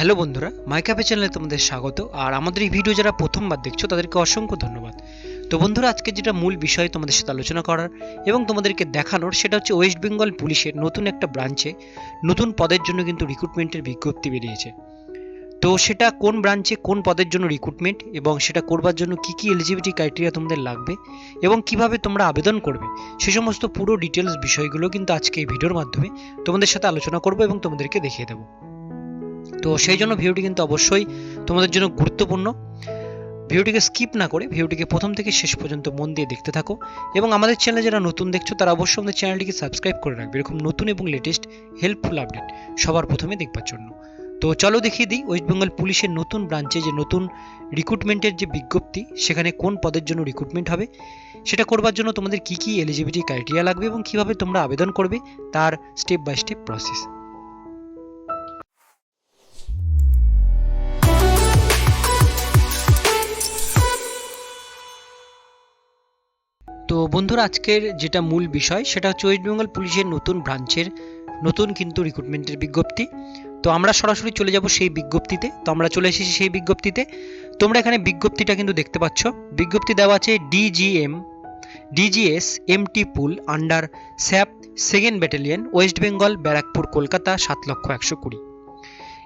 Hello বন্ধুরা, মাইকাপে চ্যানেলে তোমাদের স্বাগত। আর আমাদের এই ভিডিও যারা প্রথমবার দেখছ, তাদেরকে অসংখ্য ধন্যবাদ। তো বন্ধুরা, আজকে যেটা মূল বিষয় তোমাদের সাথে আলোচনা করার এবং তোমাদেরকে দেখানোর, সেটা হচ্ছে ওয়েস্ট বেঙ্গল পুলিশের নতুন একটা ব্রাঞ্চে নতুন পদের জন্য কিন্তু রিক্রুটমেন্টের বিজ্ঞপ্তি বেরিয়েছে। তো সেটা কোন ব্রাঞ্চে কোন পদের জন্য রিক্রুটমেন্ট এবং সেটা করবার জন্য কি কি এলিজিবিলিটি ক্রাইটেরিয়া তোমাদের লাগবে এবং কীভাবে তোমরা আবেদন করবে, সে সমস্ত পুরো ডিটেলস বিষয়গুলো কিন্তু আজকে এই ভিডিওর মাধ্যমে তোমাদের সাথে আলোচনা করব এবং তোমাদেরকে দেখিয়ে দেবো। তো সেই জন্য ভিডিওটি কিন্তু অবশ্যই তোমাদের জন্য গুরুত্বপূর্ণ। ভিডিওটিকে স্কিপ না করে ভিডিওটিকে প্রথম থেকে শেষ পর্যন্ত মন দিয়ে দেখতে থাকো এবং আমাদের চ্যানেলে যারা নতুন দেখছ, তারা অবশ্যই আমাদের চ্যানেলটিকে সাবস্ক্রাইব করে রাখবে। এরকম নতুন এবং লেটেস্ট হেল্পফুল আপডেট সবার প্রথমে দেখবার জন্য। তো চলো দেখিয়ে দিই ওয়েস্ট বেঙ্গল পুলিশের নতুন ব্রাঞ্চে যে নতুন রিক্রুটমেন্টের যে বিজ্ঞপ্তি, সেখানে কোন পদের জন্য রিক্রুটমেন্ট হবে, সেটা করবার জন্য তোমাদের কি কি এলিজিবিলিটি ক্রাইটেরিয়া লাগবে এবং কীভাবে তোমরা আবেদন করবে, তার স্টেপ বাই স্টেপ প্রসেস বন্ধুরা, আজকের যেটা মূল বিষয়, সেটা হচ্ছে ওয়েস্ট বেঙ্গল পুলিশের নতুন ব্রাঞ্চের নতুন কিন্তু রিক্রুটমেন্টের বিজ্ঞপ্তি। তো আমরা সরাসরি চলে যাব সেই বিজ্ঞপ্তিতে। তো আমরা চলে এসেছি সেই বিজ্ঞপ্তিতে। তোমরা এখানে বিজ্ঞপ্তিটা কিন্তু দেখতে পাচ্ছ। বিজ্ঞপ্তি দেওয়া আছে DGM DGS MT pool under SAP second battalion West Bengal Barrackpore Kolkata সাত লক্ষ একশো কুড়ি।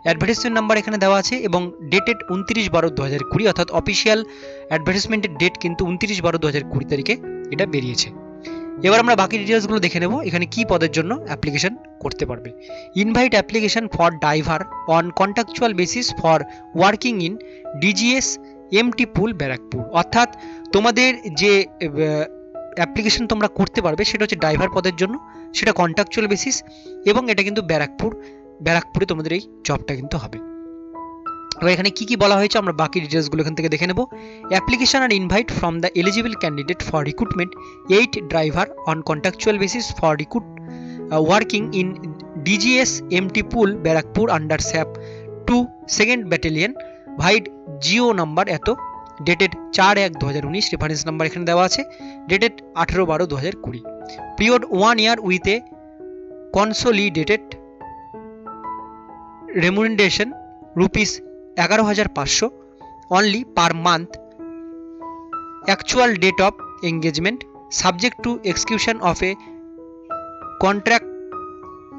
অ্যাডভার্টাইজমেন্ট নাম্বার এখানে দেওয়া আছে এবং ডেটেড উনত্রিশ বারো দু হাজার কুড়ি, অর্থাৎ অফিসিয়াল অ্যাডভার্টাইজমেন্টের ডেট কিন্তু উনত্রিশ বারো দু হাজার কুড়ি তারিখে এটা বেরিয়েছে। এবার আমরা বাকি ডিটেলসগুলো দেখে নেব, এখানে কি পদের জন্য অ্যাপ্লিকেশন করতে পারবে। Invite application for driver on contractual basis for working in DGS MT pool Barrackpore অর্থাৎ তোমাদের যে অ্যাপ্লিকেশন তোমরা করতে পারবে, সেটা হচ্ছে ড্রাইভার পদের জন্য, সেটা কন্ট্রাকচুয়াল বেসিস এবং এটা কিন্তু ব্যারাকপুর ব্যারাকপুরে তোমাদের এই জবটা কিন্তু হবে। এবার এখানে কি কি বলা হয়েছে, আমরা বাকি ডিটেলসগুলো এখান থেকে দেখে নেব। Application are invite from the eligible candidate for recruitment eight driver on contractual basis for recruit working in DGS MT pool Barrackpore under SAP two second battalion vide GO number এত ডেটেড চার এক দু হাজার উনিশ reference number এখানে দেওয়া আছে dated আঠেরো বারো দু হাজার কুড়ি। Period one year with a consolidated remuneration rupees এগারো হাজার পাঁচশো only per month actual date of engagement subject to execution of a contract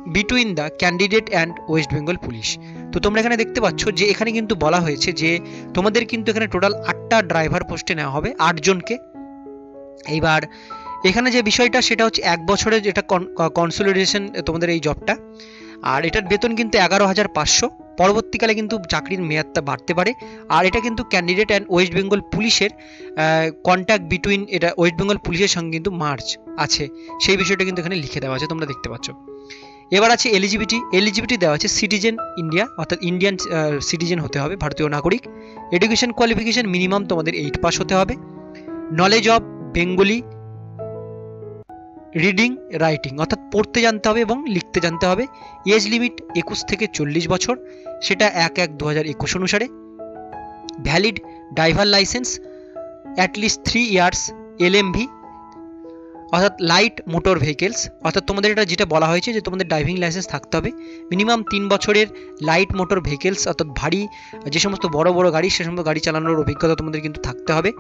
between the candidate and West Bengal police তো তোমরা এখানে দেখতে পাচ্ছ যে এখানে কিন্তু বলা হয়েছে যে তোমাদের কিন্তু এখানে টোটাল আটটা ড্রাইভার পোস্টে নেওয়া হবে, আটজনকে। এইবার এখানে যে বিষয়টা সেটা হচ্ছে এক বছরের যেটা কনসোলিডেশন তোমাদের এই জবটা আর এটার বেতন কিন্তু এগারো হাজার পাঁচশো। পরবর্তীকালে কিন্তু চাকরির মেয়াদটা বাড়তে পারে। আর এটা কিন্তু ক্যান্ডিডেট অ্যান্ড ওয়েস্ট বেঙ্গল পুলিশের কন্ট্যাক্ট বিটুইন এটা ওয়েস্ট বেঙ্গল পুলিশের সঙ্গে কিন্তু মার্চ আছে। সেই বিষয়টা কিন্তু এখানে লিখে দেওয়া আছে, তোমরা দেখতে পাচ্ছ। এবার আছে এলিজিবিলিটি এলিজিবিলিটি দেওয়া আছে সিটিজেন ইন্ডিয়া অর্থাৎ ইন্ডিয়ান সিটিজেন হতে হবে, ভারতীয় নাগরিক। এডুকেশন কোয়ালিফিকেশন মিনিমাম তোমাদের এইট পাস হতে হবে। Knowledge of Bengali reading writing অর্থাৎ পড়তে জানতে হবে এবং লিখতে জানতে হবে। এজ লিমিট একুশ থেকে চল্লিশ বছর, সেটা এক এক দু হাজার একুশ অনুসারে। Valid driver license at least three years LMV অর্থাৎ লাইট মোটর ভেহিকেলস অর্থাৎ তোমাদের এটা যেটা বলা হয়েছে যে তোমাদের ড্রাইভিং লাইসেন্স থাকতে হবে। মিনিমাম তিন বছরের লাইট মোটর ভেহিকেলস অর্থাৎ ভারী, যে সমস্ত বড় বড় গাড়ি, সে সমস্ত গাড়ি চালানোর অভিজ্ঞতা তোমাদের কিন্তু থাকতে হবে।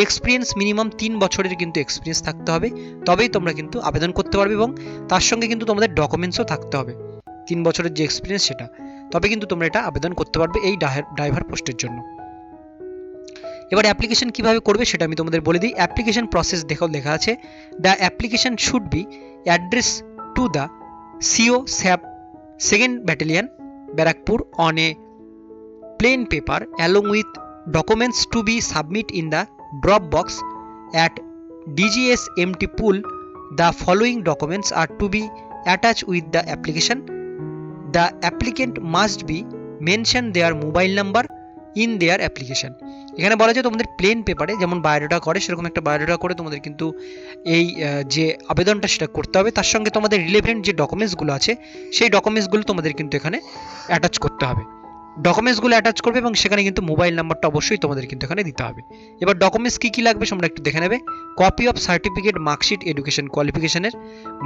এক্সপিরিয়েন্স মিনিমাম তিন বছরের কিন্তু এক্সপিরিয়েন্স থাকতে হবে। তবেই তোমরা কিন্তু আবেদন করতে পারবে এবং তার সঙ্গে কিন্তু তোমাদের ডকুমেন্টসও থাকতে হবে। তিন বছরের যে এক্সপিরিয়েন্স সেটা। তবে কিন্তু তোমরা এটা আবেদন করতে পারবে এই ড্রাইভার পোস্টের জন্য। এবার অ্যাপ্লিকেশন কীভাবে করবে সেটা আমি তোমাদের বলে দিই। অ্যাপ্লিকেশন প্রসেস দেখো লেখা আছে। The application should be address to the CO SAP second battalion Barrackpore on a plain paper along with documents to be submit in the drop box at dgs empty pool the following documents are to be attached with the application the applicant must be mention their mobile number in their application এখানে বলা যায় তোমাদের plane পেপারে যেমন biodata করে সেরকম একটা biodata করে তোমাদের কিন্তু এই যে আবেদনটা সেটা করতে হবে তার সঙ্গে তোমাদের রিলেভেন্ট যে ডকুমেন্টসগুলো আছে সেই ডকুমেন্টসগুলো তোমাদের কিন্তু এখানে অ্যাটাচ করতে হবে ডকুমেন্টসগুলো অ্যাটাচ করবে এবং সেখানে কিন্তু মোবাইল নাম্বারটা অবশ্যই তোমাদের কিন্তু এখানে দিতে হবে। এবার ডকুমেন্টস কী কী লাগবে তোমরা একটু দেখে নেবে। Copy of certificate marksheet education কোয়ালিফিকেশনের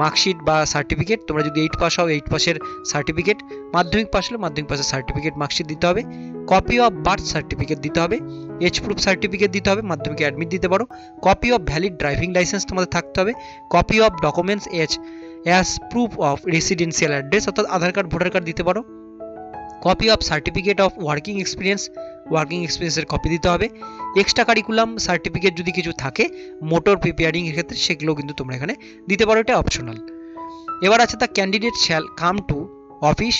marksheet বা সার্টিফিকেট তোমরা যদি এইট পাস হও এইট পাসের সার্টিফিকেট মাধ্যমিক পাস হলে মাধ্যমিক পাসের সার্টিফিকেট মার্কশিট দিতে হবে। কপি অফ বার্থ সার্টিফিকেট দিতে হবে। এজ প্রুফ সার্টিফিকেট দিতে হবে, মাধ্যমিকে অ্যাডমিট দিতে পারো। Copy of valid driving licence তোমাদের থাকতে হবে। Copy of documents age as proof of residential address অর্থাৎ আধার কার্ড ভোটার কার্ড দিতে পারো। Copy of certificate of working experience working এক্সপিরিয়েন্সের copy দিতে হবে। এক্সট্রা কারিকুলাম সার্টিফিকেট যদি কিছু থাকে মোটর প্রিপেয়ারিং এর ক্ষেত্রে সেগুলো কিন্তু তোমরা এখানে দিতে পারো, এটা অপশনাল এবার আছে the candidate shall come to office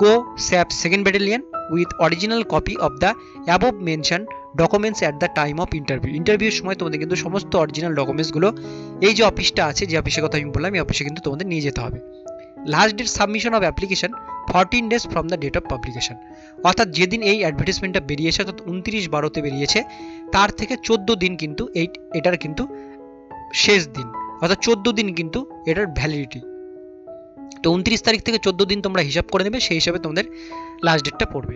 CO SAP second battalion with original copy of the above mention documents at the time of interview ইন্টারভিউর সময় তোমাদের কিন্তু সমস্ত অরিজিনাল ডকুমেন্টসগুলো এই যে অফিসটা আছে, যে অফিসের কথা আমি বললাম, এই অফিসে কিন্তু তোমাদের নিয়ে যেতে হবে। Last date submission of application fourteen days from the date of publication অর্থাৎ যেদিন এই অ্যাডভার্টিসমেন্টটা বেরিয়েছে, অর্থাৎ উনত্রিশ বারোতে বেরিয়েছে, তার থেকে চোদ্দ দিন কিন্তু এই, এটার কিন্তু শেষ দিন। অর্থাৎ চোদ্দ দিন কিন্তু এটার ভ্যালিডিটি তো উনত্রিশ তারিখ থেকে চোদ্দ দিন তোমরা হিসাব করে নেবে, সেই হিসাবে তোমাদের লাস্ট ডেটটা পড়বে।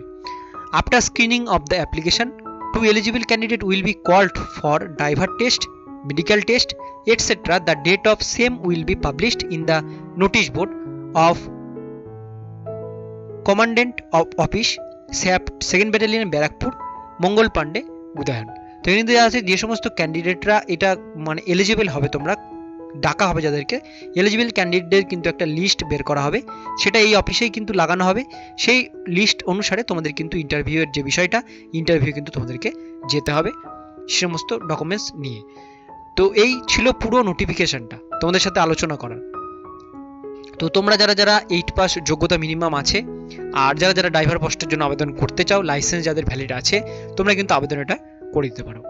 After screening of the application to eligible candidate will be called for driver test medical test etcetera the date of same will be published in the notice board of commandant of office second battalion Barrackpore, Mangal Pandey, Udayan. তো এখানে দেওয়া আছে যে সমস্ত ক্যান্ডিডেটরা এটা মানে eligible হবে তোমরা, ডাকা হবে যাদেরকে। এলিজিবল ক্যান্ডিডেটদের কিন্তু একটা লিস্ট বের করা হবে। সেটা এই অফিসেই কিন্তু লাগানো হবে। সেই লিস্ট অনুসারে তোমাদের কিন্তু ইন্টারভিউয়ের যে বিষয়টা ইন্টারভিউ কিন্তু তোমাদেরকে যেতে হবে সে সমস্ত ডকুমেন্টস নিয়ে। তো এই ছিল পুরো নোটিফিকেশনটা তোমাদের সাথে আলোচনা করার। তো তোমরা যারা যারা এইট পাস যোগ্যতা মিনিমাম আছে, আর যারা যারা ড্রাইভার পোস্টের জন্য আবেদন করতে চাও লাইসেন্স যাদের ভ্যালিড আছে, তোমরা কিন্তু আবেদন এটা করে দিতে পারো।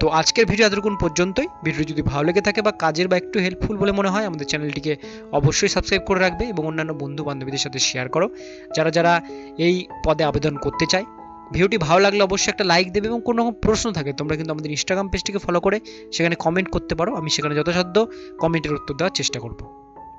তো আজকের ভিডিও এতটুকুন পর্যন্তই। ভিডিও যদি ভালো লেগে থাকে বা কাজের বা একটু হেল্পফুল বলে মনে হয়, আমাদের চ্যানেলটিকে অবশ্যই সাবস্ক্রাইব করে রাখবে এবং অন্যান্য বন্ধু বান্ধবীদের সাথে শেয়ার করো। যারা যারা এই পদে আবেদন করতে চায়, ভিডিওটি ভালো লাগলে অবশ্যই একটা লাইক দেবে এবং কোনো রকম প্রশ্ন থাকে, তোমরা কিন্তু আমাদের ইনস্টাগ্রাম পেজটিকে ফলো করে সেখানে কমেন্ট করতে পারো। আমি সেখানে যথাসাধ্য কমেন্টের উত্তর দেওয়ার চেষ্টা করব।